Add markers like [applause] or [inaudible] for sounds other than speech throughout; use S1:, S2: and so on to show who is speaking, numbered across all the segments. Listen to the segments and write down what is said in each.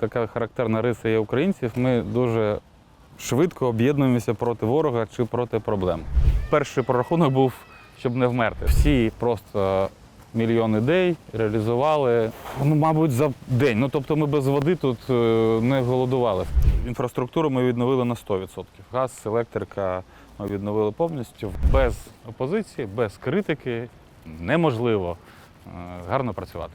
S1: Така характерна риса є українців. Ми дуже швидко об'єднуємося проти ворога чи проти проблем. Перший прорахунок був, щоб не вмерти. Всі просто мільйон ідей реалізували, ну, мабуть, за день. Ну, тобто ми без води тут е, не голодували. Інфраструктуру ми відновили на 100%. Газ, електрика ми відновили повністю. Без опозиції, без критики неможливо е, гарно працювати.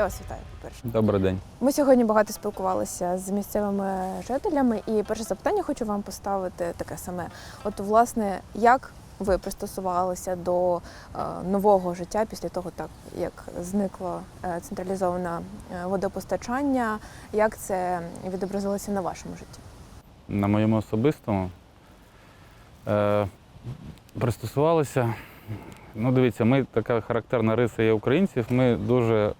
S2: Я вас вітаю, по-перше.
S1: Добрий день.
S2: Ми сьогодні багато спілкувалися з місцевими жителями, і перше запитання хочу вам поставити таке саме: от, власне, як ви пристосувалися до е, нового життя після того, так як зникло е, централізоване е, водопостачання, як це відобразилося на вашому житті?
S1: на моєму особистому е, пристосувалися. Ну, дивіться, ми така характерна риса є українців. Ми дуже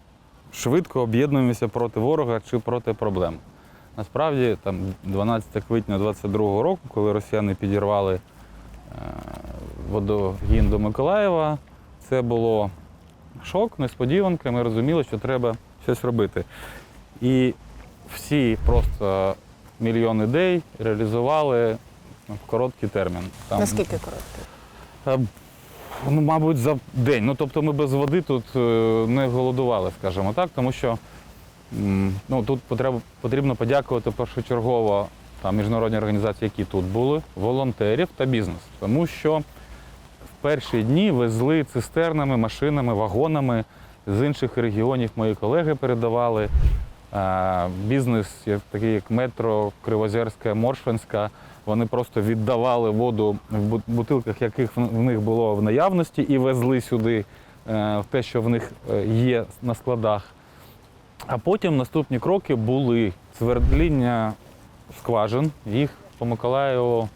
S1: швидко об'єднуємося проти ворога чи проти проблем. Насправді, там 12 квітня 22-го року, коли росіяни підірвали е, водогін до Миколаєва, це було шок, несподіванка. Ми розуміли, що треба щось робити. І всі просто мільйон ідей реалізували в короткий термін. Там,
S2: Наскільки короткий?
S1: Ну, мабуть, за день. Ну, тобто ми без води тут е, не голодували, скажімо так, тому що ну, тут потрібно подякувати першочергово там, міжнародні організації, які тут були, волонтерів та бізнес. Тому що в перші дні везли цистернами, машинами, вагонами з інших регіонів мої колеги передавали. Бізнес, такий як метро, Кривозерська, Моршинська, вони просто віддавали воду в бутилках, яких в в них було в наявності, і везли сюди е, в те, що в них е, є на складах. А потім наступні кроки були свердління скважин, їх по Миколаєву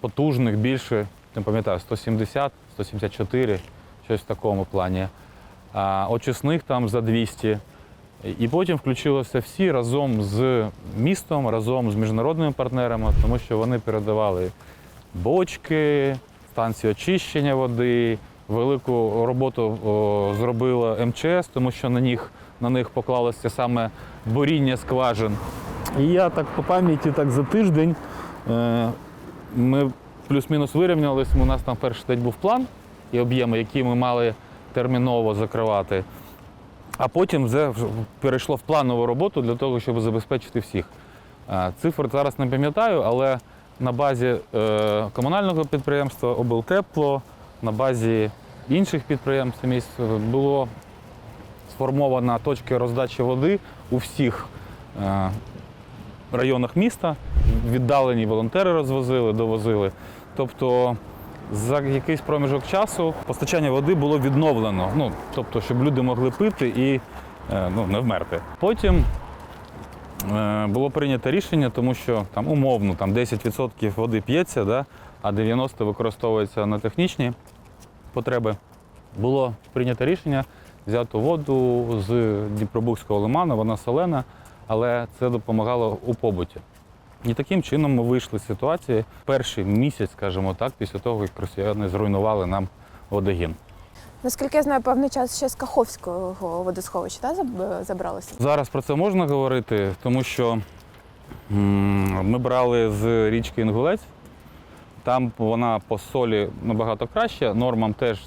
S1: потужних більше, не пам'ятаю, 170, 174, щось в такому плані. А очисних там за 200. І потім включилися всі разом з містом, разом з міжнародними партнерами, тому що вони передавали бочки, станції очищення води. Велику роботу о, зробила МЧС, тому що на них, на них поклалося саме буріння скважин. І я так по пам'яті, так за тиждень е, ми плюс-мінус вирівнялись. У нас там перший день був план і об'єми, які ми мали терміново закривати. А потім вже перейшло в планову роботу для того, щоб забезпечити всіх. Е, Цифр зараз не пам'ятаю, але на базі е, комунального підприємства облтепло, на базі інших підприємств місць було сформовано точки роздачі води у всіх е, районах міста. Віддалені волонтери розвозили, довозили. Тобто за якийсь проміжок часу постачання води було відновлено. Ну, тобто, щоб люди могли пити і е, ну, не вмерти. Потім е, було прийнято рішення, тому що там умовно там 10% води п'ється, да, а 90% використовується на технічні потреби. Було прийнято рішення взяти воду з Дніпробузького лиману, вона солена, але це допомагало у побуті. І таким чином ми вийшли з ситуації перший місяць, скажімо так, після того, як росіяни зруйнували нам водогін.
S2: Наскільки я знаю, певний час ще з Каховського водосховища та, заб- забралися?
S1: Зараз про це можна говорити, тому що ми брали з річки Інгулець. Там вона по солі набагато краща, нормам теж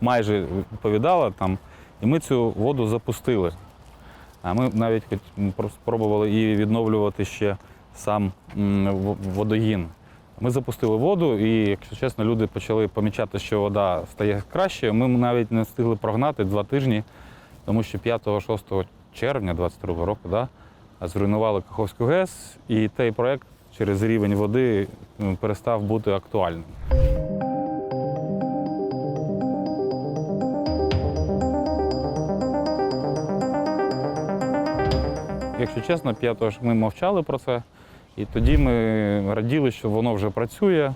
S1: майже відповідала там. І ми цю воду запустили. А ми навіть спробували і відновлювати ще сам водогін. Ми запустили воду, і, якщо чесно, люди почали помічати, що вода стає краще. Ми навіть не встигли прогнати два тижні, тому що 5-6 червня 22 року да, зруйнували Каховську ГЕС, і той проєкт через рівень води перестав бути актуальним. Якщо чесно, 5-го ж ми мовчали про це, і тоді ми раділи, що воно вже працює.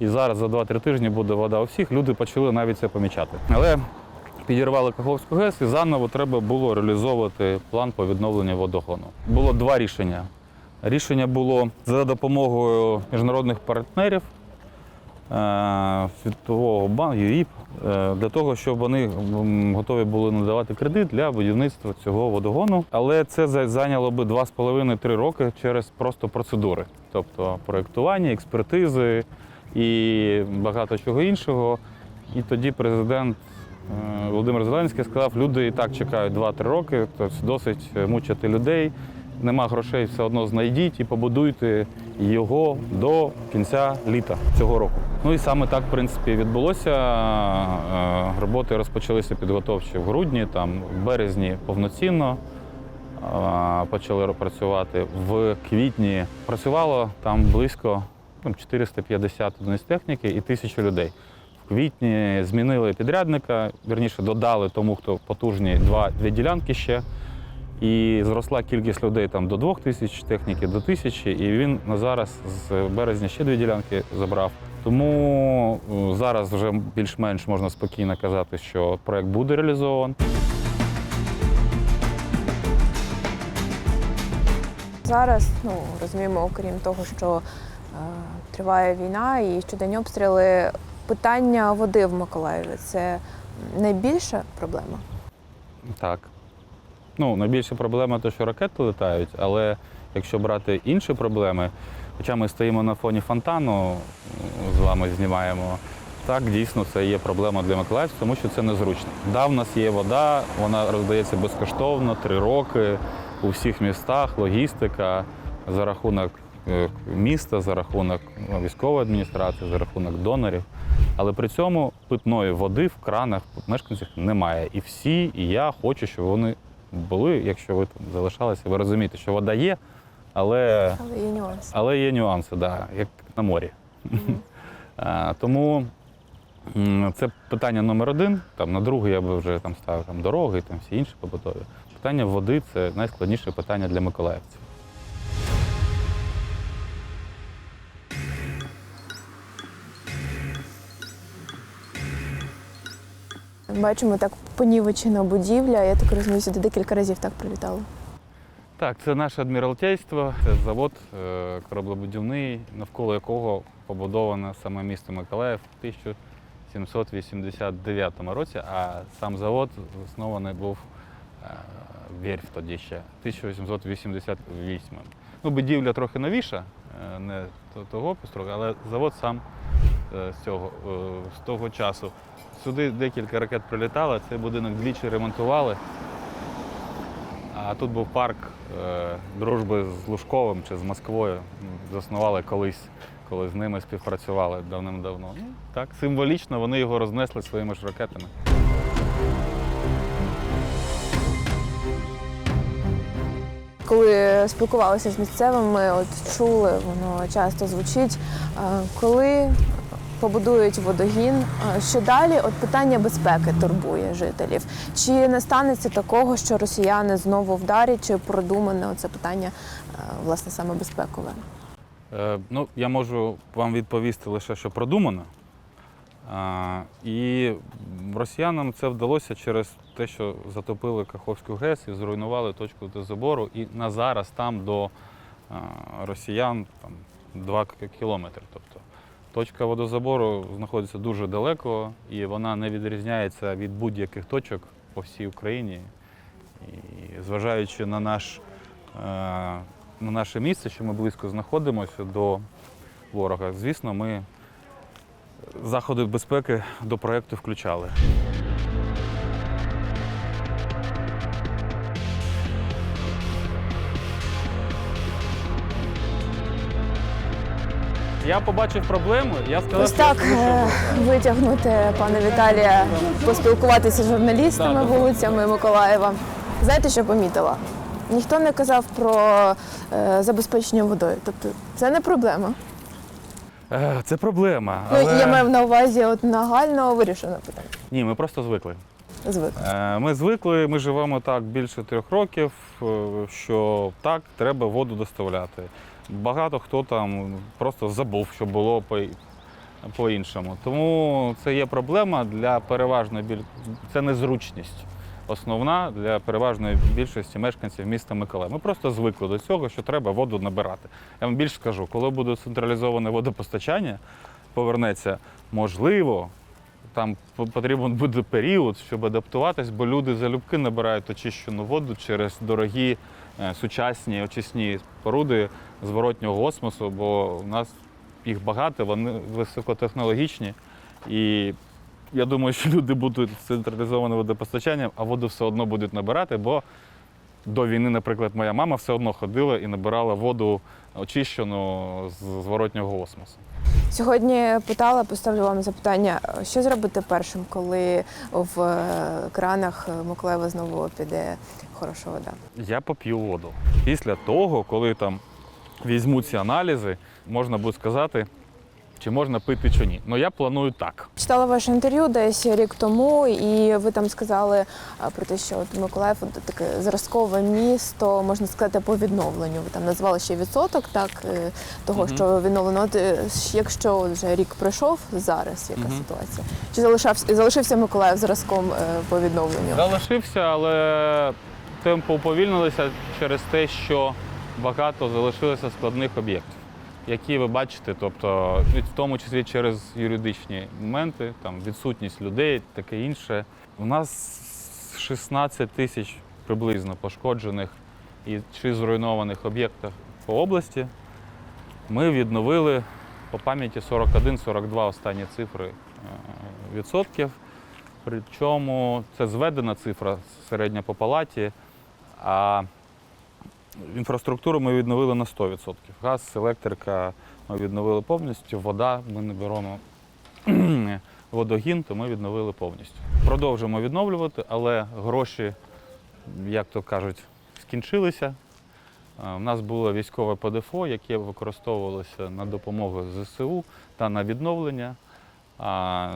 S1: І зараз за 2-3 тижні буде вода у всіх. Люди почали навіть це помічати. Але підірвали Каховську ГЕС і заново треба було реалізовувати план по відновленню водогону. Було два рішення. Рішення було за допомогою міжнародних партнерів Світового банку, ЮІП, е, для того, щоб вони готові були надавати кредит для будівництва цього водогону. Але це зайняло би 2,5-3 роки через просто процедури, тобто проєктування, експертизи і багато чого іншого. І тоді президент е, Володимир Зеленський сказав, люди і так чекають 2-3 роки, тобто досить мучити людей. Нема грошей, все одно знайдіть і побудуйте його до кінця літа цього року. Ну і саме так, в принципі, відбулося. Е, Роботи розпочалися підготовчі в грудні, там в березні повноцінно е, почали працювати. В квітні працювало там близько ну, 450 одиниць техніки і тисячу людей. В квітні змінили підрядника, вірніше додали тому, хто потужні два, дві ділянки ще. І зросла кількість людей там до двох тисяч техніки, до тисячі, і він на зараз з березня ще дві ділянки забрав. Тому е, зараз вже більш-менш можна спокійно казати, що проект буде реалізован.
S2: Зараз, ну розуміємо, окрім того, що е, триває війна і щоденні обстріли, питання води в Миколаєві це найбільша проблема.
S1: Так. Ну, найбільша проблема те, що ракети летають, але якщо брати інші проблеми, хоча ми стоїмо на фоні фонтану, з вами знімаємо, так, дійсно, це є проблема для Миколаївців, тому що це незручно. Да, в нас є вода, вона роздається безкоштовно, три роки у всіх містах, логістика за рахунок е, міста, за рахунок ну, військової адміністрації, за рахунок донорів. Але при цьому питної води в кранах мешканців немає. І всі, і я хочу, щоб вони були, якщо ви там залишалися, ви розумієте, що вода є, але,
S2: Але є нюанси.
S1: але є нюанси, да, як на морі. [laughs] А, Тому м, це питання номер один. Там, на другий я би вже там ставив там, дороги і там всі інші побутові. Питання води це найскладніше питання для миколаївців.
S2: Бачимо так понівечена будівля. Я так розумію, сюди декілька разів так прилітало.
S1: Так, це наше адміралтейство, це завод е, кораблебудівний, навколо якого побудоване саме місто Миколаїв в 1789 році, а сам завод заснований був е, Вєрф тоді ще 1888. Ну, будівля трохи новіша, е, не того построю, але завод сам з цього е, з того часу. Сюди декілька ракет прилітало, цей будинок двічі ремонтували. А тут був парк е, дружби з Лужковим чи з Москвою. Заснували колись, коли з ними співпрацювали давним-давно. Ну, так, символічно вони його рознесли своїми ж ракетами.
S2: Коли спілкувалися з місцевими, от чули, воно часто звучить. е, Коли побудують водогін, е, що далі? От питання безпеки турбує жителів. Чи не станеться такого, що росіяни знову вдарять, чи продумане оце питання е, власне саме безпекове?
S1: Е, ну, я можу вам відповісти лише, що продумано. А, і росіянам це вдалося через те, що затопили Каховську ГЕС і зруйнували точку до забору. І на зараз там до а, росіян там, 2 кілометри. Точка водозабору знаходиться дуже далеко і вона не відрізняється від будь-яких точок по всій Україні. І зважаючи на наш е, на наше місце, що ми близько знаходимося до ворога, звісно, ми заходи безпеки до проєкту включали. Я побачив проблему, я сказав,
S2: Ось
S1: що я
S2: так
S1: змушую
S2: е, витягнути пана Віталія, поспілкуватися з журналістами
S1: Так,
S2: вулицями Миколаєва. Знаєте, що помітила? Ніхто не казав про е, забезпечення водою. Тобто це не проблема.
S1: Е, Це проблема.
S2: Ну
S1: Але...
S2: я маю на увазі от нагально вирішено питання.
S1: Ні, ми просто звикли.
S2: Звик.
S1: Е, Ми звикли, ми живемо так більше трьох років, е, що так, треба воду доставляти. Багато хто там просто забув, що було по- по-іншому. Тому це є проблема для переважної біль... це незручність. основна для переважної більшості мешканців міста Миколаїв. Ми просто звикли до цього, що треба воду набирати. Я вам більше скажу, коли буде централізоване водопостачання, повернеться, можливо, там потрібен буде період, щоб адаптуватись, бо люди залюбки набирають очищену воду через дорогі е, сучасні очисні споруди зворотнього осмосу, бо у нас їх багато, вони високотехнологічні. І я думаю, що люди будуть з централізованим водопостачанням, а воду все одно будуть набирати, бо до війни, наприклад, моя мама все одно ходила і набирала воду очищену з зворотнього осмосу.
S2: Сьогодні питала, поставлю вам запитання, що зробити першим, коли в е, кранах Миколаєва знову піде хороша вода?
S1: Я поп'ю воду. Після того, коли там візьмуться аналізи, можна буде сказати, чи можна пити чи ні. Ну я планую так.
S2: Читала ваше інтерв'ю десь рік тому, і ви там сказали про те, що от Миколаїв таке зразкове місто, можна сказати, по відновленню. Ви там назвали ще відсоток так е, того,
S1: Мгм.
S2: що відновлено. От е, якщо вже рік пройшов, зараз яка
S1: Мгм.
S2: ситуація? Чи залишався залишився Миколаїв зразком е, по відновленню?
S1: Залишився, але темпи уповільнилися через те, що багато залишилося складних об'єктів, які ви бачите, тобто в тому числі через юридичні моменти, там відсутність людей, таке інше. У нас 16 тисяч приблизно пошкоджених і чи зруйнованих об'єктів по області. Ми відновили по пам'яті 41-42 останні цифри е, відсотків. Причому це зведена цифра середня по палаті, а інфраструктуру ми відновили на 100%. Газ, електрика ми відновили повністю, вода ми не беремо [clears throat] водогін, то ми відновили повністю. Продовжуємо відновлювати, але гроші, як то кажуть, скінчилися. Е, У нас було військове ПДФО, яке використовувалося на допомогу ЗСУ та на відновлення. А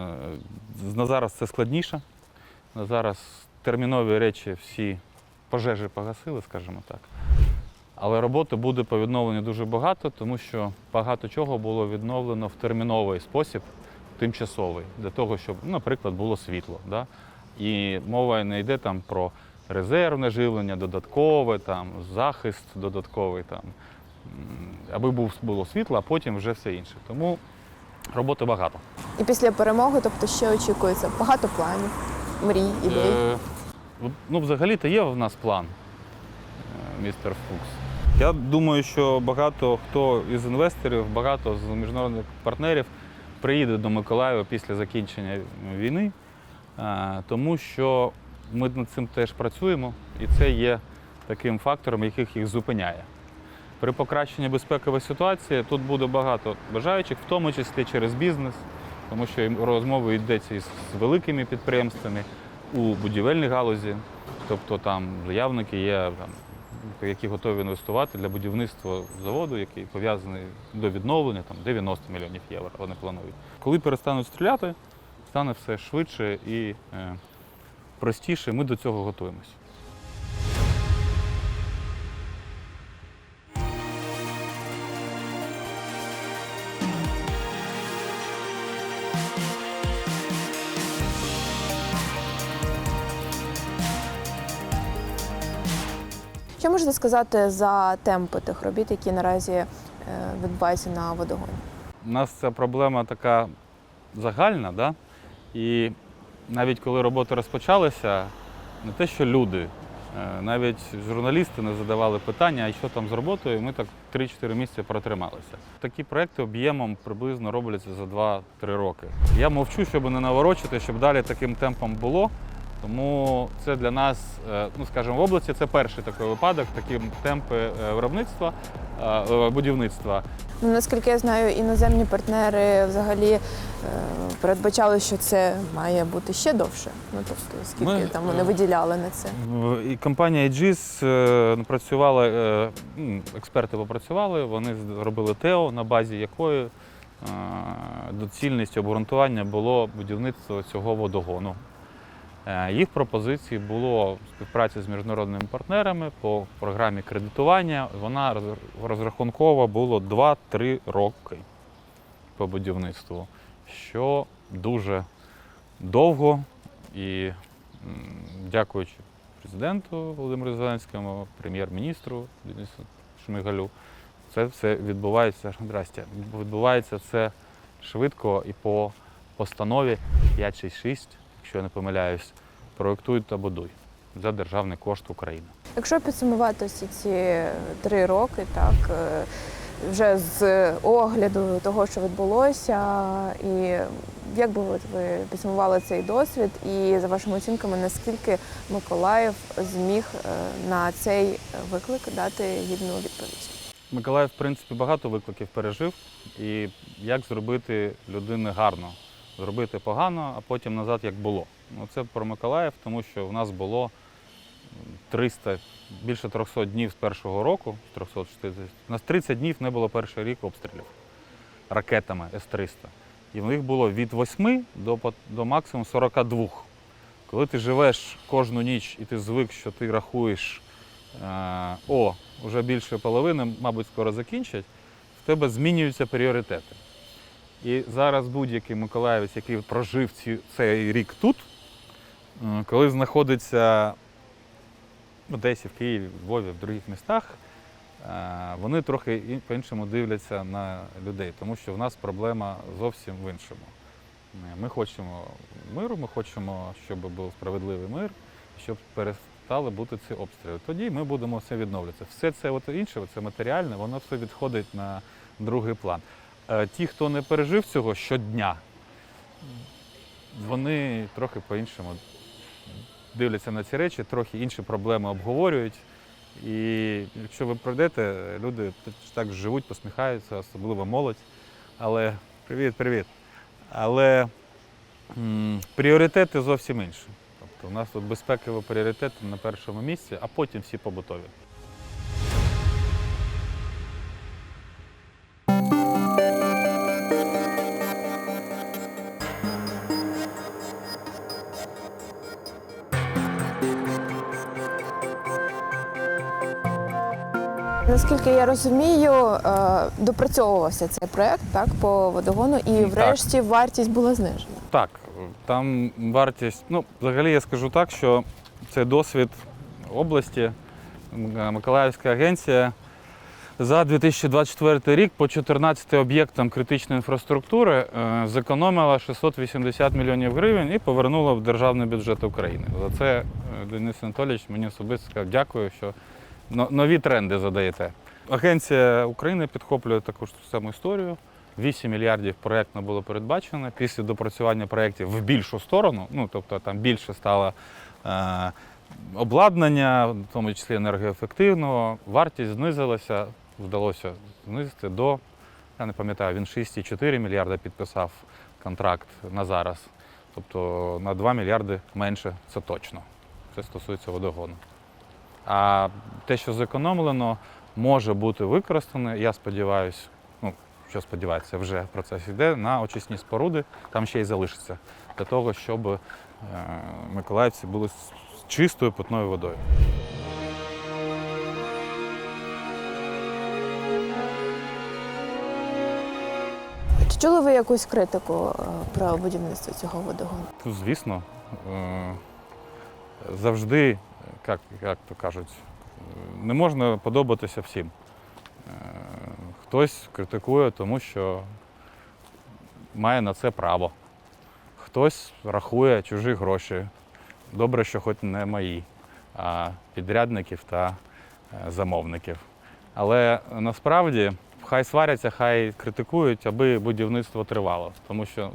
S1: на зараз це складніше. На зараз термінові речі всі пожежі погасили, скажімо так. Але роботи буде по відновленню дуже багато, тому що багато чого було відновлено в терміновий спосіб, тимчасовий, для того, щоб, наприклад, було світло. Да? І мова не йде там про резервне живлення, додаткове, там, захист додатковий, там, аби був, було світло, а потім вже все інше. Тому роботи багато.
S2: І після перемоги, тобто ще очікується багато планів, мрій, ідей.
S1: Е, ну, взагалі-то є в нас план, е, містер Фукс. Я думаю, що багато хто із інвесторів, багато з міжнародних партнерів приїде до Миколаєва після закінчення війни, е, тому що ми над цим теж працюємо, і це є таким фактором, який їх зупиняє. При покращенні безпекової ситуації тут буде багато бажаючих, в тому числі через бізнес, тому що розмови йдеться із великими підприємствами у будівельній галузі. Тобто там заявники є, там, які готові інвестувати для будівництва заводу, який пов'язаний до відновлення, там 90 мільйонів євро вони планують. Коли перестануть стріляти, стане все швидше і е, простіше. Ми до цього готуємося.
S2: Сказати за темпи тих робіт, які наразі е, відбуваються на водогоні?
S1: У нас ця проблема така загальна, да? і навіть коли роботи розпочалися, не те, що люди, е, навіть журналісти не задавали питання, а що там з роботою, ми так 3-4 місяці протрималися. Такі проекти об'ємом приблизно робляться за 2-3 роки. Я мовчу, щоб не наворочити, щоб далі таким темпом було. Тому це для нас, е, ну скажімо, в області це перший такий випадок, такі темпи е, виробництва, е, будівництва.
S2: Ну, наскільки я знаю, іноземні партнери взагалі передбачали, що це має бути ще довше. Ну тобто, скільки
S1: Ми,
S2: там вони виділяли на це.
S1: І компанія AGIS напрацювала, е, м, експерти попрацювали, вони зробили ТЕО, на базі якої доцільність обґрунтування було будівництво цього водогону. Е, Їх пропозиції було співпраця з міжнародними партнерами по програмі кредитування. Вона розрахункова було 2-3 роки по будівництву, що дуже довго і дякуючи президенту Володимиру Зеленському, прем'єр-міністру Денису Шмигалю, це все відбувається. Відбувається це швидко і по постанові 566, якщо я не помиляюсь, проєктуй та будуй за державний кошт України.
S2: Якщо підсумувати всі ці три роки, так е, вже з огляду того, що відбулося, і як би ви підсумували цей досвід, і за вашими оцінками, наскільки Миколаїв зміг е, на цей виклик дати гідну відповідь?
S1: Миколаїв, в принципі, багато викликів пережив. І як зробити людини гарно, зробити погано, а потім назад як було. Ну, це про Миколаїв, тому що в нас було 300, більше 300 днів з першого року, 360. У нас 30 днів не було перший рік обстрілів ракетами С-300. І в них було від 8 до, до максимум 42. Коли ти живеш кожну ніч і ти звик, що ти рахуєш, е, о, вже більше половини, мабуть, скоро закінчать, в тебе змінюються пріоритети. І зараз будь-який миколаївець, який прожив ці, цей рік тут, е, коли знаходиться в Одесі, в Києві, в Львові, в других містах, е, вони трохи по-іншому дивляться на людей, тому що в нас проблема зовсім в іншому. Е, Ми хочемо миру, ми хочемо, щоб був справедливий мир, щоб перестали бути ці обстріли. Тоді ми будемо все відновлюватися. Все це от інше, це матеріальне, воно все відходить на другий план. Е, Ті, хто не пережив цього щодня, вони трохи по-іншому дивляться на ці речі, трохи інші проблеми обговорюють. І якщо ви пройдете, люди так живуть, посміхаються, особливо молодь. Але привіт, привіт. Але м, пріоритети зовсім інші. Тобто у нас тут безпекові пріоритети на першому місці, а потім всі побутові.
S2: Наскільки я розумію, е, допрацьовувався цей проект так по водогону, і
S1: Так.
S2: врешті вартість була знижена.
S1: Так, там вартість. Ну, взагалі я скажу так, що це досвід області. Миколаївська агенція за 2024 рік по 14 об'єктам критичної інфраструктури е, зекономила 680 мільйонів гривень і повернула в державний бюджет України. За це е, Денис Анатолійович мені особисто сказав дякую, що нові тренди задаєте. Агенція України підхоплює таку ж саму історію. 8 мільярдів проєктно було передбачено. Після допрацювання проєктів в більшу сторону, ну тобто там більше стало е, обладнання, в тому числі енергоефективного, вартість знизилася, вдалося знизити до, я не пам'ятаю, він 6,4 мільярда підписав контракт на зараз. Тобто на 2 мільярди менше це точно. Це стосується водогону. А те, що зекономлено, може бути використане, я сподіваюся, ну, що сподіваюся, вже процес йде на очисні споруди, там ще й залишиться для того, щоб е, миколаївці були з чистою питною водою.
S2: Чи чули ви якусь критику е, про будівництво цього водогону?
S1: Ну, Звісно, е, завжди, як, як то кажуть, не можна подобатися всім. Е, Хтось критикує, тому що має на це право. Хтось рахує чужі гроші. Добре, що хоч не мої, а підрядників та е, замовників. Але насправді хай сваряться, хай критикують, аби будівництво тривало, тому що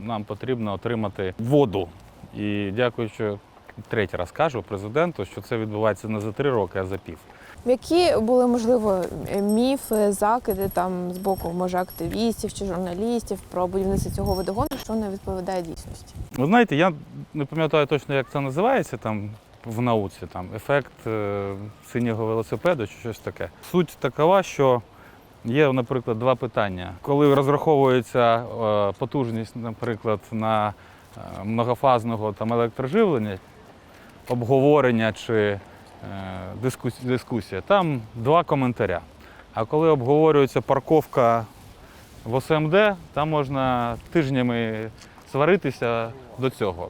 S1: нам потрібно отримати воду. І дякуючи третій раз кажу президенту, що це відбувається не за три роки, а за пів.
S2: Які були можливо міфи, закиди там з боку може активістів чи журналістів про будівництво цього водогону, що не відповідає дійсності?
S1: Ви знаєте, я не пам'ятаю точно, як це називається там в науці, там ефект е, синього велосипеду чи щось таке. Суть такова, що є, наприклад, два питання. Коли розраховується е, потужність, наприклад, на е, многофазного там електроживлення, обговорення чи е, дискусія, там два коментаря. А коли обговорюється парковка в ОСМД, там можна тижнями сваритися до цього.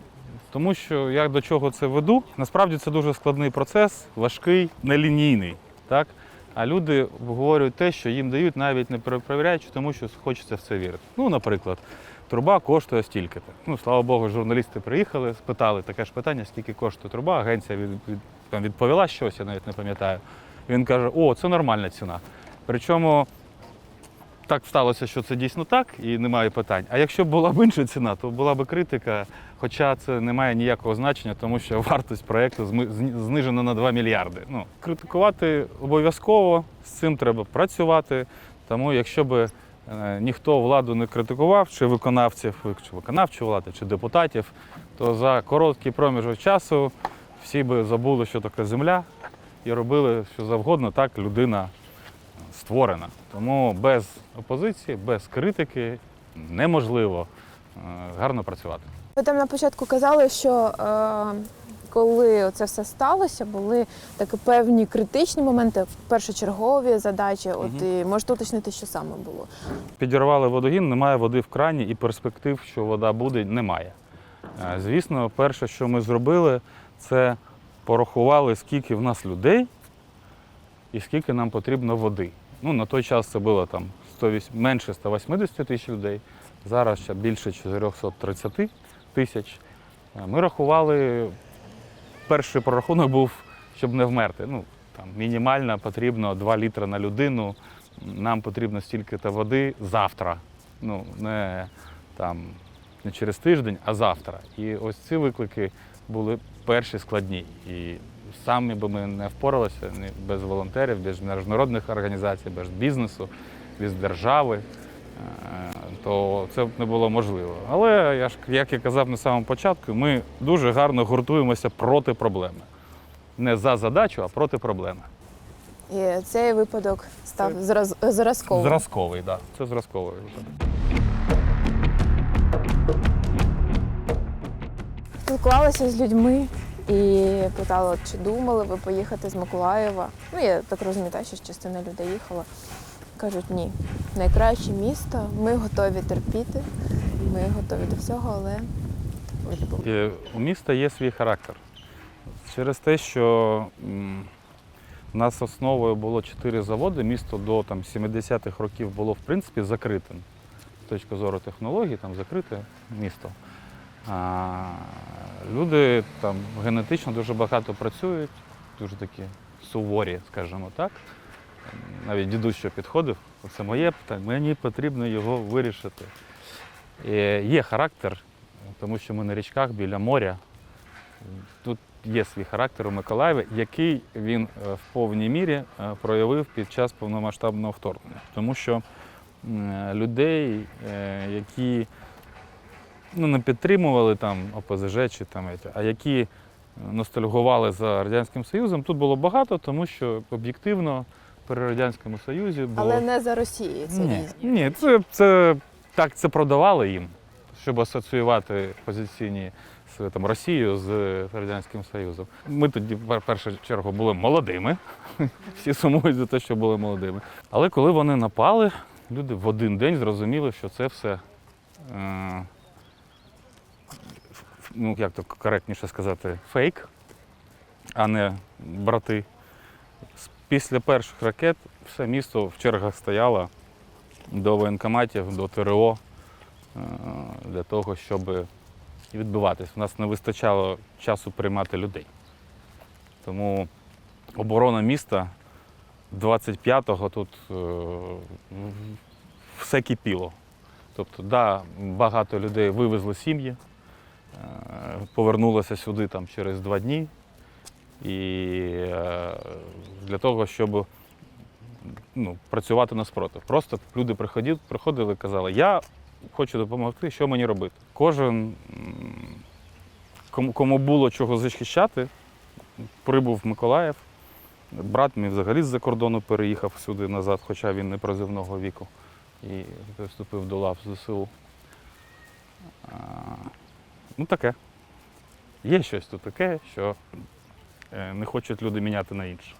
S1: Тому що я до чого це веду? Насправді це дуже складний процес, важкий, нелінійний. Так? А люди говорять те, що їм дають, навіть не перепровіряючи, тому що хочеться в це вірити. Ну, наприклад, труба коштує стільки-то. Ну, слава Богу, журналісти приїхали, спитали таке ж питання, скільки коштує труба. Агенція від, від, там відповіла щось, я навіть не пам'ятаю. Він каже: о, це нормальна ціна. Причому так сталося, що це дійсно так і немає питань. А якщо б була б інша ціна, то була б критика. Хоча це не має ніякого значення, тому що вартість проєкту знижена на 2 мільярди. Ну, критикувати обов'язково, з цим треба працювати. Тому якщо б е, ніхто владу не критикував, чи виконавців, чи виконавчу владу, чи депутатів, то за короткий проміжок часу всі би забули, що таке земля, і робили що завгодно, так людина створена. Тому без опозиції, без критики неможливо е, гарно працювати.
S2: Ви там на початку казали, що е, коли це все сталося, були такі певні критичні моменти, першочергові задачі. От і можете уточнити, що саме було.
S1: Підірвали водогін, немає води в крані і перспектив, що вода буде, немає. Е, Звісно, перше, що ми зробили, це порахували, скільки в нас людей і скільки нам потрібно води. Ну, на той час це було там 108, менше 180 тисяч людей, зараз ще більше 430 тисяч. Е, Ми рахували, перший прорахунок був, щоб не вмерти. Ну, там, мінімально потрібно 2 літри на людину. Нам потрібно стільки-то води завтра. Ну, не, там, не через тиждень, а завтра. І ось ці виклики були перші складні. І самі би ми не впоралися без волонтерів, без міжнародних організацій, без бізнесу, без держави. Е, То це б не було можливо. Але я ж, як я казав на самому початку, ми дуже гарно гуртуємося проти проблеми. Не за задачу, а проти проблеми.
S2: І цей випадок став
S1: Це-
S2: зраз... зразковим.
S1: Зразковий, так. Да. Це зразковий випадок.
S2: Спілкувалася з людьми і питала, чи думали ви поїхати з Миколаєва. Ну, я так розумію, що частина людей їхала. Кажуть, ні. Найкраще місто, ми готові терпіти, ми готові до всього, але.
S1: І у міста є свій характер. Через те, що у нас основою було чотири заводи, місто до там, 70-х років було в принципі закритим. З точки зору технологій, там закрите місто. А, люди там генетично дуже багато працюють, дуже такі суворі, скажімо так. Навіть дідусь що підходив, це моє питання, мені потрібно його вирішити. І є характер, тому що ми на річках біля моря. Тут є свій характер у Миколаєві, який він е, в повній мірі е, проявив під час повномасштабного вторгнення. Тому що людей, е, які ну, не підтримували там ОПЗЖ чи там, а які ностальгували за Радянським Союзом, тут було багато, тому що об'єктивно при Радянському Союзі було.
S2: Але не за Росією, це
S1: Ні,
S2: різні.
S1: ні це, це так це продавали їм, щоб асоціювати позиційні з там, Росією з Радянським Союзом. Ми тоді, в першу чергу, були молодими. [laughs] Всі сумують за те, що були молодими. Але коли вони напали, люди в один день зрозуміли, що це все. Е, ну, як то коректніше сказати, фейк, а не брати. Після перших ракет все місто в чергах стояло до воєнкоматів, до ТРО е, для того, щоб відбиватись. У нас не вистачало часу приймати людей. Тому оборона міста 25-го тут е, все кипіло. Тобто, да, багато людей вивезли сім'ї, е, повернулося сюди там через два дні. І е, для того, щоб ну, працювати на спротив. Просто люди приходили, приходили і казали, я хочу допомогти, що мені робити. Кожен, кому, було чого захищати, прибув в Миколаїв. Брат мій взагалі з-за кордону переїхав сюди назад, хоча він не призивного віку і вступив до лав ЗСУ. Ну таке. Є щось тут таке, що не хочуть люди міняти на інше.